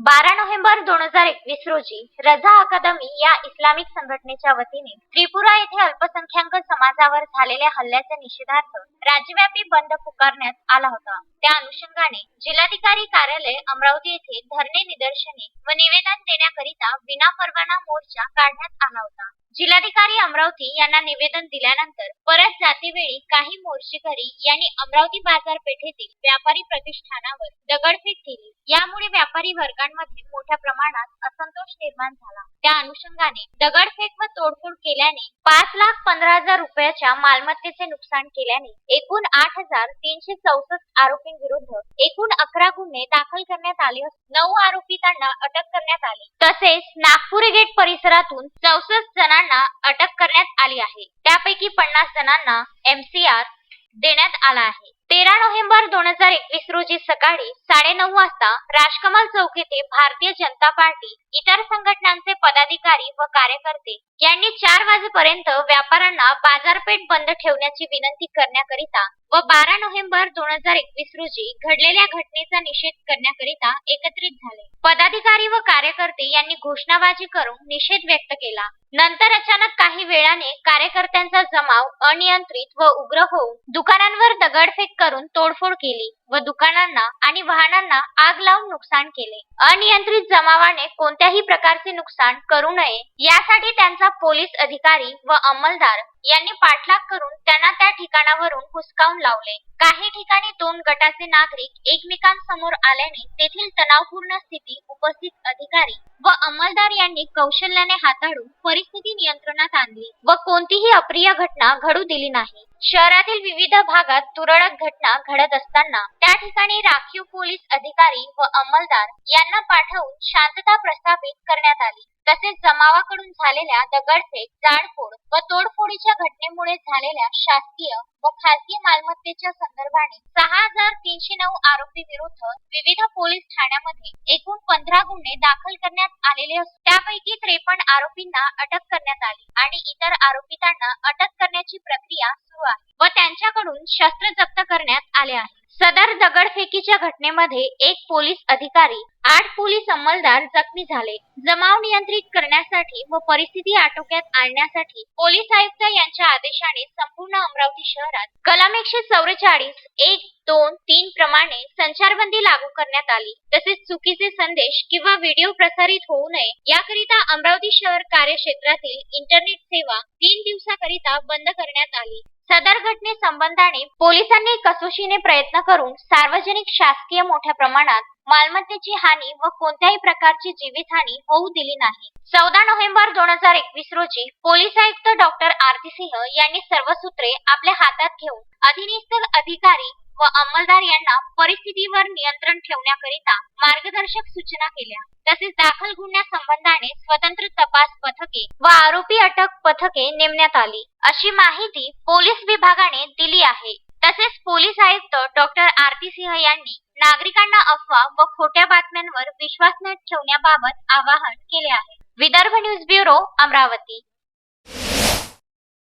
बारा नोव्हेंबर दोन हजार एकवीस रोजी रझा अकादमी या इस्लामिक संघटनेच्या वतीने त्रिपुरा येथे अल्पसंख्याक समाजावर झालेल्या हल्ल्याच्या निषेधार्थ राज्यव्यापी बंद पुकारण्यात आला होता. त्या अनुषंगाने जिल्हाधिकारी कार्यालय अमरावती येथे धरणे निदर्शने व निवेदन देण्याकरिता विनापरवाना मोर्चा काढण्यात आला होता. जिल्हाधिकारी अमरावती यांना निवेदन दिल्यानंतर परत जातेवेळी काही मोर्चेकरी यांनी अमरावती बाजारपेठेतील व्यापारी प्रतिष्ठानावर दगडफेक केली. यामुळे व्यापारी वर्गांमध्ये मोठ्या प्रमाणात असंतोष निर्माण झाला. त्या अनुषंगाने दगडफेक व तोडफोड केल्याने पाच लाख पंधरा हजार रुपयाच्या मालमत्तेचे नुकसान केल्याने एकूण आठ हजार तीनशे चौसष्ट आरोपींविरुद्ध एकूण अकरा गुन्हे दाखल करण्यात आले असून नऊ आरोपितांना अटक करण्यात आली. तसेच नागपूर गेट परिसरातून चौसष्ट जणांना अटक करण्यात आली आहे. त्यापैकी पन्नास जणांना एमसीआर देण्यात आला आहे. तेरा नोव्हेंबर दोन हजार एकवीस रोजी सकाळी साडेनऊ वाजता राजकमल चौक येथे भारतीय जनता पार्टी इतर संघटनांचे पदाधिकारी व कार्यकर्ते यांनी चार वाजेपर्यंत व्यापाऱ्यांना बाजारपेठ बंद ठेवण्याची विनंती करण्याकरिता व बारा नोव्हेंबर दोन हजार एकवीस रोजी घडलेल्या घटनेचा निषेध करण्याकरिता एकत्रित झाले. पदाधिकारी व कार्यकर्ते यांनी घोषणाबाजी करून निषेध व्यक्त केला. नंतर अचानक काही वेळाने कार्यकर्त्यांचा जमाव अनियंत्रित व उग्र होऊन दुकानांवर दगडफेक करून तोडफोड केली व दुकानांना आणि वाहनांना आग लावून नुकसान केले. अनियंत्रित जमावाने कोणत्याही प्रकारचे नुकसान करू नये यासाठी त्यांचा पोलीस अधिकारी व अंमलदार यांनी पाठलाग करून त्यांना त्या ठिकाणावरून हुसकावून लावले. काही ठिकाणी दोन गटाचे नागरिक एकमेकांसमोर आल्याने तेथील तणावपूर्ण स्थिती उपस्थित अधिकारी व अंमलदार यांनी कौशल्याने हाताळून परिस्थिती नियंत्रणात आणली व कोणतीही अप्रिय घटना घडू दिली नाही. शहरातील विविध भागात तुरळक घटना घडत असताना त्या ठिकाणी राखीव पोलीस अधिकारी व अंमलदार यांना पाठवून शांतता प्रस्थापित करण्यात आली. तसेच जमावाकडून झालेल्या दगडफेक जाळपोळ व तोडफोडीच्या घटनेमुळे झालेल्या शासकीय व खासगी मालमत्तेच्या संदर्भाने सहा हजार तीनशे नऊ आरोपी विरुद्ध विविध पोलीस ठाण्यामध्ये एकूण पंधरा गुन्हे दाखल करण्यात आलेले असून त्यापैकी त्रेपन्न आरोपींना अटक करण्यात आली आणि इतर आरोपितांना अटक करण्याची प्रक्रिया सुरू आहे व त्यांच्याकडून शस्त्र जप्त करण्यात आले आहे. सदर दगडफेकीच्या घटनेमध्ये एक पोलीस अधिकारी आठ पोलीस अंमलदार जखमी झाले. जमाव नियंत्रित करण्यासाठी व परिस्थिती आटोक्यात आणण्यासाठी पोलीस आयुक्त यांच्या आदेशाने संपूर्ण अमरावती शहरात कलम एकशे चौवेचाळीस एक दोन तीन प्रमाणे संचारबंदी लागू करण्यात आली. तसेच चुकीचे संदेश किंवा व्हिडिओ प्रसारित होऊ नये याकरिता अमरावती शहर कार्यक्षेत्रातील इंटरनेट सेवा तीन दिवसाकरिता बंद करण्यात आली. सदर घटने संबंधाने पोलिसांनी कसोशीने प्रयत्न करून सार्वजनिक शासकीय मोठ्या प्रमाणात मालमत्तेची हानी व कोणत्याही प्रकारची जीवितहानी होऊ दिली नाही. चौदा नोव्हेंबर दोन हजार एकवीस रोजी पोलीस आयुक्त डॉक्टर आरती सिंह यांनी सर्व सूत्रे आपल्या हातात घेऊन अधीनस्थ अधिकारी व अंमलदार यांना परिस्थितीवर नियंत्रण ठेवण्याकरिता मार्गदर्शक सूचना केल्या. तसेच दाखल गुन्ह्यासंबंधाने स्वतंत्र तपास पथके व आरोपी अटक पथके नेमण्यात आली. अशी माहिती पोलीस विभागाने दिली आहे. तसेच पोलीस आयुक्त डॉक्टर आरती सिंह यांनी नागरिकांना अफवा व खोट्या बातम्यांवर विश्वास न ठेवण्याबाबत आवाहन केले आहे. Vidarbha news bureau Amravati.